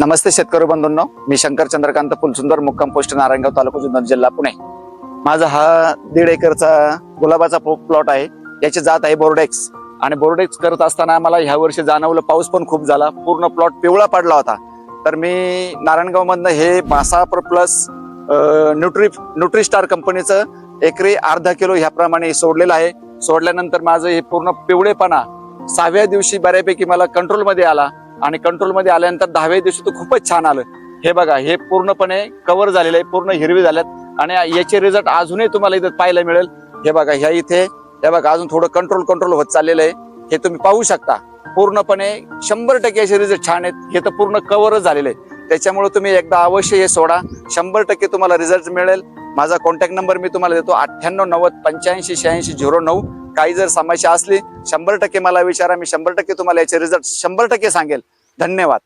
नमस्ते शेतकरी बंधूंनो. मी शंकर चंद्रकांत फुलसुंदर मुक्काम पोस्ट नारायणगाव तालुका जुन्नर जिल्हा पुणे. माझा हा दीड एकरचा गुलाबाचा प्लॉट आहे. याची जात आहे बोर्डेक्स. आणि बोर्डेक्स करत असताना मला ह्या वर्षी जाणवलं पाऊस पण खूप झाला. पूर्ण प्लॉट पिवळा पडला होता. तर मी नारायणगावमधनं हे मासा प्लस न्यूट्री न्यूट्रीस्टार कंपनीचं एकरी अर्धा किलो ह्याप्रमाणे सोडलेलं आहे. सोडल्यानंतर माझं हे पूर्ण पिवळेपणा सहाव्या दिवशी बऱ्यापैकी मला कंट्रोलमध्ये आला. आणि कंट्रोलमध्ये आल्यानंतर दहाव्या दिवशी तर खूपच छान आलं. हे बघा हे पूर्णपणे कव्हर झालेलं आहे पूर्ण हिरवी झाल्यात. आणि याचे रिझल्ट अजूनही तुम्हाला इथं पाहायला मिळेल. हे बघा ह्या इथे हे बघा अजून थोडं कंट्रोल कंट्रोल होत चाललेलं आहे. हे तुम्ही पाहू शकता. पूर्णपणे शंभर टक्के असे रिझल्ट छान आहेत. हे तर पूर्ण कव्हरच झालेलं आहे. त्याच्यामुळे तुम्ही एकदा अवश्य हे सोडा. शंभर टक्के तुम्हाला रिझल्ट मिळेल. माझा कॉन्टॅक्ट नंबर मी तुम्हाला देतो अठ्ठ्याण्णव नव्वद पंच्याऐंशी शहाऐंशी झिरो नऊ. काही जर समस्या असली शंभर टक्के मला विचारा मी शंभर टक्के तुम्हाला याचे रिझल्ट शंभर टक्के सांगेल. धन्यवाद.